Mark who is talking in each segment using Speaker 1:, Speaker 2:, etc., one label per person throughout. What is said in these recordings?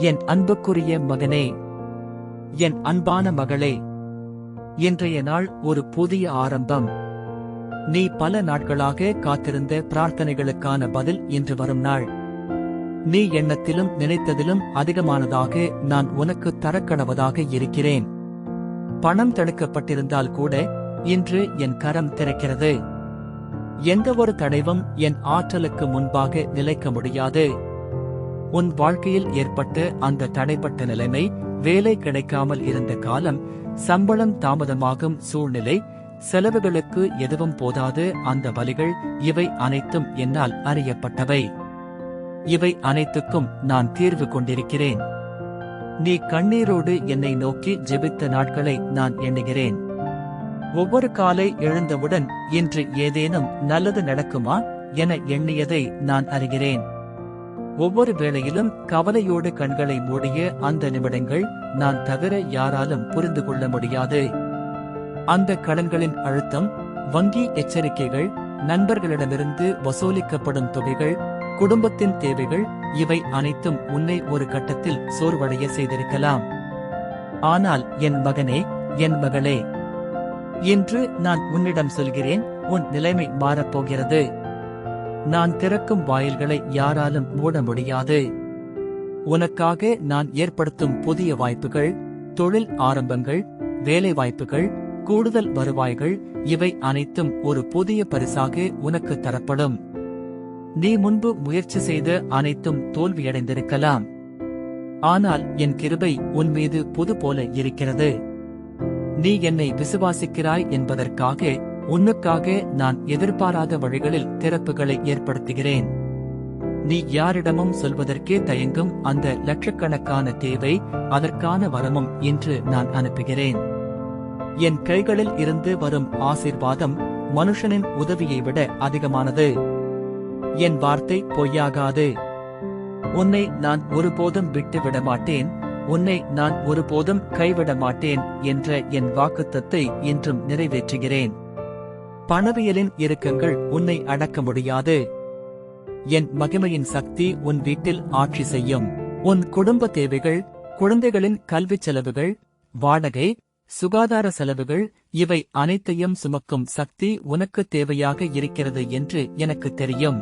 Speaker 1: என் அன்புக்குரிய மகனே என் அன்பான மகளே இன்றைய நாள் ஒரு புதிய ஆரம்பம். நீ பல நாட்களாக காத்திருந்த பிரார்த்தனைகளுக்கான பதில் இன்று வரும் நாள். நீ எண்ணத்திலும் நினைத்ததிலும் அதிகமானதாக நான் உனக்கு தரக்கணவதாக இருக்கிறேன். பணம் தடுக்கப்பட்டிருந்தால் கூட இன்று என் கரம் திறக்கிறது. எந்த ஒரு தடைவும் என் ஆற்றலுக்கு முன்பாக நிலைக்க முடியாது. உன் வாழ்க்கையில் ஏற்பட்ட அந்த தடைப்பட்ட நிலைமை வேலை கிடைக்காமல் இருந்த காலம் சம்பளம் தாமதமாகும் சூழ்நிலை செலவுகளுக்கு எதுவும் போதாது அந்த வலிகள் இவை அனைத்தும் என்னால் அறியப்பட்டவை. இவை அனைத்துக்கும் நான் தீர்வு கொண்டிருக்கிறேன். நீ கண்ணீரோடு என்னை நோக்கி ஜெபித்த நாட்களை நான் எண்ணுகிறேன். ஒவ்வொரு காலை எழுந்தவுடன் இன்று ஏதேனும் நல்லது நடக்குமா என எண்ணியதை நான் அறிகிறேன். ஒவ்வொரு வேளையிலும் கவலையோடு கண்களை மூடிய அந்த நிமிடங்கள் நான் தவிர யாராலும் புரிந்து கொள்ள முடியாது. அந்த கடன்களின் அழுத்தம் வங்கி எச்சரிக்கைகள் நண்பர்களிடமிருந்து வசூலிக்கப்படும் தொகைகள் குடும்பத்தின் தேவைகள் இவை அனைத்தும் உன்னை ஒரு கட்டத்தில் சோர்வடைய செய்திருக்கலாம். ஆனால் என் மகனே என் மகளே இன்று நான் உன்னிடம் சொல்கிறேன் உன் நிலைமை மாறப்போகிறது. நான் திறக்கும் வாயில்களை யாராலும் மூட முடியாது. உனக்காக நான் ஏற்படுத்தும் புதிய வாய்ப்புகள் தொழில் ஆரம்பங்கள் வேலை வாய்ப்புகள் கூடுதல் வருவாய்கள் இவை அனைத்தும் ஒரு புதிய பரிசாக உனக்கு தரப்படும். நீ முன்பு முயற்சி செய்த அனைத்தும் தோல்வியடைந்திருக்கலாம். ஆனால் என் கிருபை உன் மீது புது போல இருக்கிறது. நீ என்னை விசுவாசிக்கிறாய் என்பதற்காக உன்னுக்காக நான் எதிர்பாராத வழிகளில் திறப்புகளை ஏற்படுத்துகிறேன். நீ யாரிடமும் சொல்வதற்கே தயங்கும் அந்த லட்சக்கணக்கான தேவை அதற்கான வரமும் இன்று நான் அனுப்புகிறேன். என் கைகளில் இருந்து வரும் ஆசீர்வாதம் மனுஷனின் உதவியை விட அதிகமானது. என் வார்த்தை பொய்யாகாது. உன்னை நான் ஒருபோதும் விட்டுவிட மாட்டேன் உன்னை நான் ஒருபோதும் கைவிட மாட்டேன் என்ற என் வாக்குத்தத்தை இன்றும் நிறைவேற்றுகிறேன். பணவியலின் இறுக்கங்கள் உன்னை அடக்க முடியாது. என் மகிமையின் சக்தி உன் வீட்டில் ஆட்சி செய்யும். உன் குடும்ப தேவைகள் குழந்தைகளின் கல்விச் செலவுகள் வாடகை சுகாதார செலவுகள் இவை அனைத்தையும் சுமக்கும் சக்தி உனக்கு தேவையாக இருக்கிறது என்று எனக்கு தெரியும்.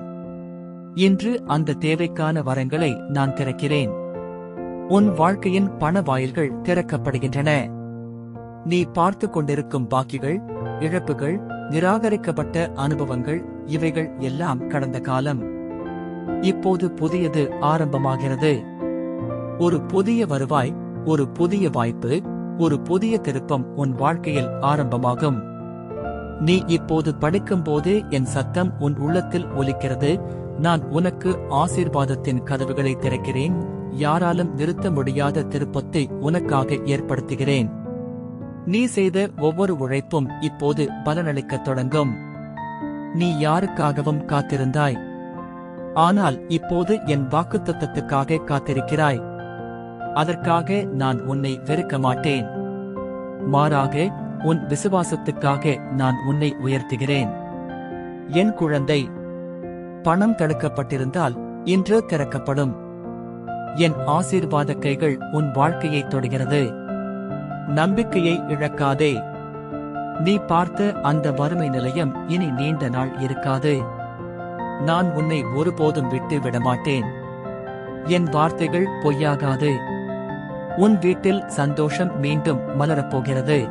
Speaker 1: இன்று அந்த தேவைக்கான வரங்களை நான் திறக்கிறேன். உன் வாழ்க்கையின் பண வாயில்கள் திறக்கப்படுகின்றன. நீ பார்த்து கொண்டிருக்கும் பாக்கிகள் இழப்புகள் நிராகரிக்கப்பட்ட அனுபவங்கள் இவைகள் எல்லாம் கடந்த காலம். இப்போது புதியது ஆரம்பமாகிறது. ஒரு புதிய வருவாய் ஒரு புதிய வாய்ப்பு ஒரு புதிய திருப்பம் உன் வாழ்க்கையில் ஆரம்பமாகும். நீ இப்போது படிக்கும்போது என் சத்தம் உன் உள்ளத்தில் ஒலிக்கிறது. நான் உனக்கு ஆசீர்வாதத்தின் கதவுகளை திறக்கிறேன். யாராலும் நிறுத்த முடியாத திருப்பத்தை உனக்காக ஏற்படுத்துகிறேன். நீ செய்த ஒவ்வொரு உழைப்பும் இப்போது பலனளிக்கத் தொடங்கும். நீ யாருக்காகவும் காத்திருந்தாய்? ஆனால் இப்போது என் வாக்குத்தத்தத்துக்காக காத்திருக்கிறாய். அதற்காக நான் உன்னை வெறுக்க மாட்டேன். மாறாக உன் விசுவாசத்துக்காக நான் உன்னை உயர்த்துகிறேன். என் குழந்தை பணம் தடுக்கப்பட்டிருந்தால் இன்று திறக்கப்படும். என் ஆசீர்வாத கைகள் உன் வாழ்க்கையை தொடுகிறது. நம்பிக்கையை இழக்காதே. நீ பார்த்த அந்த வறுமை நிலையம் இனி நீண்ட நாள் இருக்காது. நான் உன்னை ஒருபோதும் விட்டு விடமாட்டேன். என் வார்த்தைகள் பொய்யாகாது. உன் வீட்டில் சந்தோஷம் மீண்டும் மலரப்போகிறது.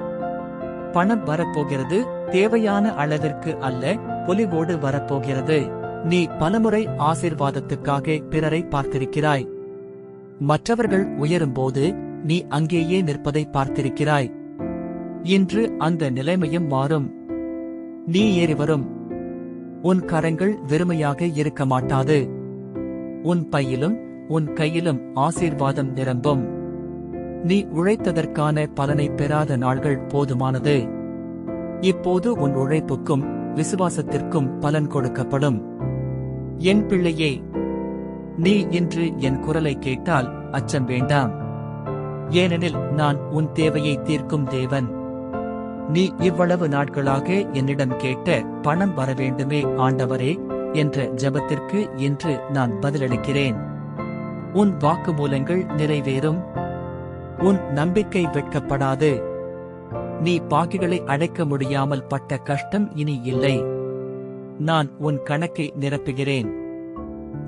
Speaker 1: பணம் வரப்போகிறது தேவையான அளவிற்கு அல்ல பொலிவோடு வரப்போகிறது. நீ பலமுறை ஆசிர்வாதத்துக்காக பிறரை பார்த்திருக்கிறாய். மற்றவர்கள் உயரும்போது நீ அங்கேயே நிற்பதை பார்த்திருக்கிறாய். இன்று அந்த நிலைமையும் மாறும். நீ ஏறி வரும் உன் கரங்கள் வெறுமையாக இருக்க மாட்டாது. உன் பையிலும் உன் கையிலும் ஆசீர்வாதம் நிரம்பும். நீ உழைத்ததற்கான பலனை பெறாத நாள்கள் போதுமானது. இப்போது உன் உழைப்புக்கும் விசுவாசத்திற்கும் பலன் கொடுக்கப்படும். என் பிள்ளையே நீ இன்று என் குரலை கேட்டால் அச்சம் வேண்டாம். ஏனெனில் நான் உன் தேவையை தீர்க்கும் தேவன். நீ இவ்வளவு நாட்களாக என்னிடம் கேட்ட பணம் வரவேண்டுமே ஆண்டவரே என்ற ஜெபத்திற்கு இன்று நான் பதிலளிக்கிறேன். உன் வாக்குமூலங்கள் நிறைவேறும். உன் நம்பிக்கை வெட்கப்படாது. நீ பாக்கிகளை அடைக்க முடியாமல் பட்ட கஷ்டம் இனி இல்லை. நான் உன் கணக்கை நிரப்புகிறேன்.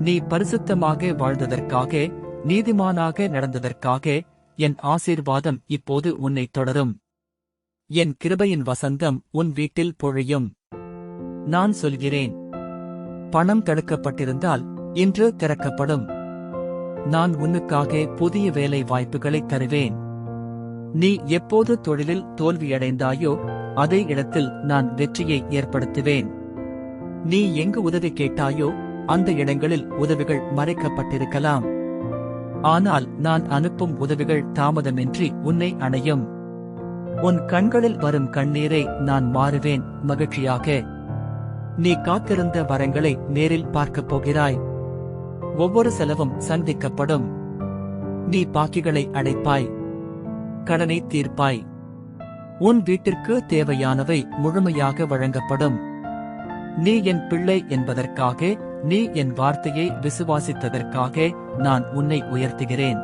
Speaker 1: நீ பரிசுத்தமாக வாழ்ந்ததற்காக நீதிமானாக நடந்ததற்காக என் ஆசீர்வாதம் இப்போது உன்னை தொடரும். என் கிருபையின் வசந்தம் உன் வீட்டில் பொழியும். நான் சொல்கிறேன். பணம் தடுக்கப்பட்டிருந்தால் இன்று திறக்கப்படும். நான் உன்னுக்காக புதிய வேலை வாய்ப்புகளை தருவேன். நீ எப்போது தொழிலில் தோல்வியடைந்தாயோ அதே இடத்தில் நான் வெற்றியை ஏற்படுத்துவேன். நீ எங்கு உதவி கேட்டாயோ அந்த இடங்களில் உதவிகள் மறைக்கப்பட்டிருக்கலாம். ஆனால் நான் அனுப்பும் உதவிகள் தாமதமின்றி உன்னை அணையும். உன் கண்களில் வரும் கண்ணீரை நான் மாறுவேன் மகிழ்ச்சியாக. நீ காத்திருந்த வரங்களை நேரில் பார்க்கப் போகிறாய். ஒவ்வொரு செலவும் சந்திக்கப்படும். நீ பாக்கிகளை அடைப்பாய். கடனை தீர்ப்பாய். உன் வீட்டிற்கு தேவையானவை முழுமையாக வழங்கப்படும். நீ என் பிள்ளை என்பதற்காக நீ என் வார்த்தையை விசுவாசித்ததற்காக நான் உன்னை உயர்த்துகிறேன்.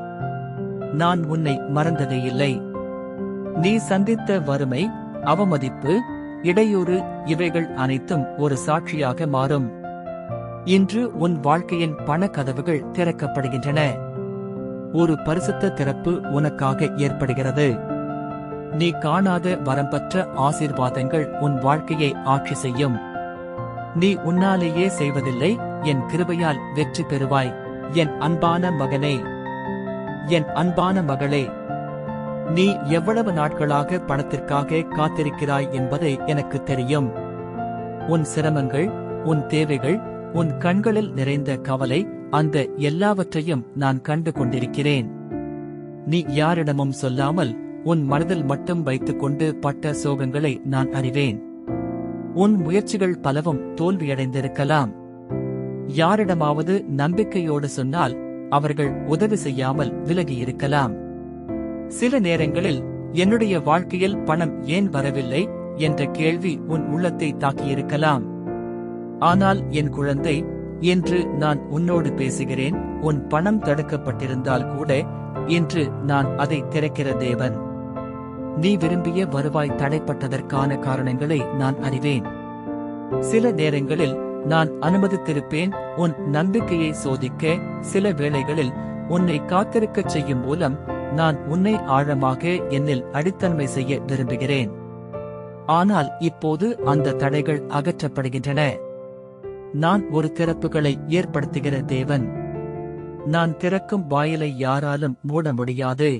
Speaker 1: நான் உன்னை மறந்ததே இல்லை நீ சந்தித்த வறுமை அவமதிப்பு இடையூறு இவைகள் அனைத்தும் ஒரு சாட்சியாக மாறும். இன்று உன் வாழ்க்கையின் பண கதவுகள் திறக்கப்படுகின்றன. ஒரு பரிசுத்த திறப்பு உனக்காக ஏற்படுகிறது. நீ காணாத வரம்பற்ற ஆசீர்வாதங்கள் உன் வாழ்க்கையை ஆட்சி செய்யும். நீ உன்னாலேயே செய்வதில்லை என் கிருபையால் வெற்றி பெறுவாய். என் அன்பான மகனே. என் அன்பான மகளே. நீ எவ்வளவு நாட்களாக பணத்திற்காக காத்திருக்கிறாய் என்பதை எனக்கு தெரியும். உன் சிரமங்கள் உன் தேவைகள் உன் கண்களில் நிறைந்த கவலை அந்த எல்லாவற்றையும் நான் கண்டு கொண்டிருக்கிறேன். நீ யாரிடமும் சொல்லாமல் உன் மனதில் மட்டும் வைத்துக்கொண்டு பட்ட சோகங்களை நான் அறிவேன். உன் முயற்சிகள் பலவும் தோல்வியடைந்திருக்கலாம். யாரிடமாவது நம்பிக்கையோடு சொன்னால் அவர்கள் உதவி செய்யாமல் விலகி இருக்கலாம் சில நேரங்களில் என்னுடைய வாழ்க்கையில் பணம் ஏன் வரவில்லை என்ற கேள்வி உன் உள்ளத்தை தாக்கியிருக்கலாம். ஆனால் என் குழந்தை என்று நான் உன்னோடு பேசுகிறேன் உன் பணம் தடுக்கப்பட்டிருந்தால் கூட இன்று நான் அதை திறக்கிற தேவன். நீ விரும்பிய வருவாய் தடைப்பட்டதற்கான காரணங்களை நான் அறிவேன். சில நேரங்களில் நான் அனுமதித்திருப்பேன். உன் நம்பிக்கையை சோதிக்க சில வேளைகளில் உன்னை காத்திருக்கச் செய்யும் மூலம் நான் உன்னை ஆழமாக என்னில் அடித்தன்மை செய்ய விரும்புகிறேன். ஆனால் இப்போது அந்த தடைகள் அகற்றப்படுகின்றன. நான் ஒரு திறப்புகளை ஏற்படுத்துகிற தேவன். நான் திறக்கும் வாயிலை யாராலும் மூட முடியாது.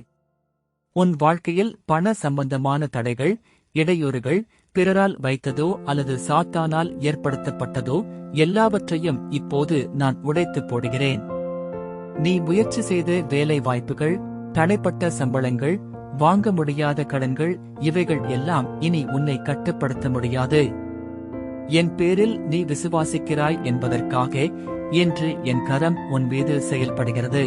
Speaker 1: உன் வாழ்க்கையில் பண சம்பந்தமான தடைகள் இடையூறுகள் பிறரால் வைத்ததோ அல்லது சாத்தானால் ஏற்படுத்தப்பட்டதோ எல்லாவற்றையும் இப்போது நான் உடைத்துப் போடுகிறேன். நீ முயற்சி செய்த வேலை வாய்ப்புகள் தடைப்பட்ட சம்பளங்கள் வாங்க முடியாத கடன்கள் இவைகள் எல்லாம் இனி உன்னை கட்டுப்படுத்த முடியாது. என் பேரில் நீ விசுவாசிக்கிறாய் என்பதற்காக என்று என் கரம் உன் மீது செயல்படுகிறது.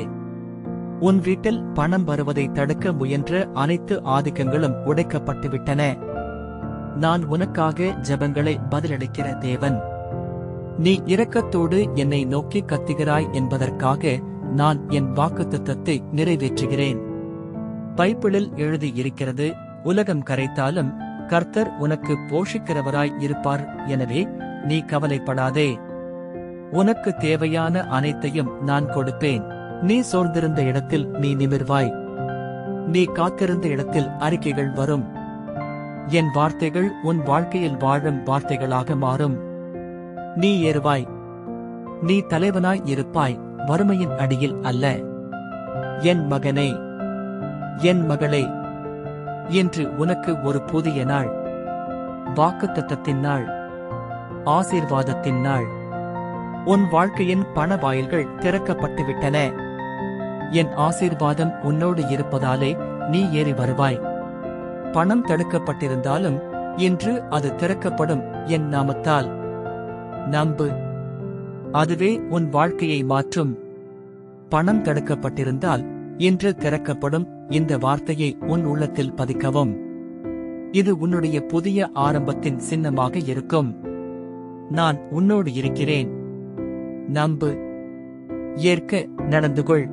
Speaker 1: உன் வீட்டில் பணம் வருவதை தடுக்க முயன்ற அனைத்து ஆதிக்கங்களும் உடைக்கப்பட்டுவிட்டன. நான் உனக்காக ஜெபங்களை பதிலளிக்கிற தேவன். நீ இரக்கத்தோடு என்னை நோக்கி கத்துகிறாய் என்பதற்காக நான் என் வாக்குத்தத்தத்தை நிறைவேற்றுகிறேன். பைபிளில் எழுதியிருக்கிறது உலகம் கரைத்தாலும் கர்த்தர் உனக்கு போஷிக்கிறவராய் இருப்பார் எனவே நீ கவலைப்படாதே. உனக்கு தேவையான அனைத்தையும் நான் கொடுப்பேன். நீ சோர்ந்திருந்த இடத்தில் நீ நிமிர்வாய். நீ காத்திருந்த இடத்தில் அறிக்கைகள் வரும். என் வார்த்தைகள் உன் வாழ்க்கையில் வாழும் வார்த்தைகளாக மாறும். நீ ஏறுவாய். நீ தலைவனாய் இருப்பாய் வறுமையின் அடியில் அல்ல. என் மகனே என் மகளே இன்று உனக்கு ஒரு புதிய நாள். வாக்குத்தத்தத்தின் நாள். ஆசீர்வாதத்தின் நாள். உன் வாழ்க்கையின் பண வாயில்கள் திறக்கப்பட்டு விட்டன என் ஆசீர்வாதம் உன்னோடு இருப்பதாலே நீ ஏறி வருவாய். பணம் தடுக்கப்பட்டிருந்தாலும் இன்று அது திறக்கப்படும் என் நாமத்தால். நம்பு. அதுவே உன் வாழ்க்கையை மாற்றும். பணம் தடுக்கப்பட்டிருந்தால் இன்று திறக்கப்படும் இந்த வார்த்தையை உன் உள்ளத்தில் பதிக்கவும். இது உன்னுடைய புதிய ஆரம்பத்தின் சின்னமாக இருக்கும். நான் உன்னோடு இருக்கிறேன். நம்பு. ஏற்க நடந்து கொள்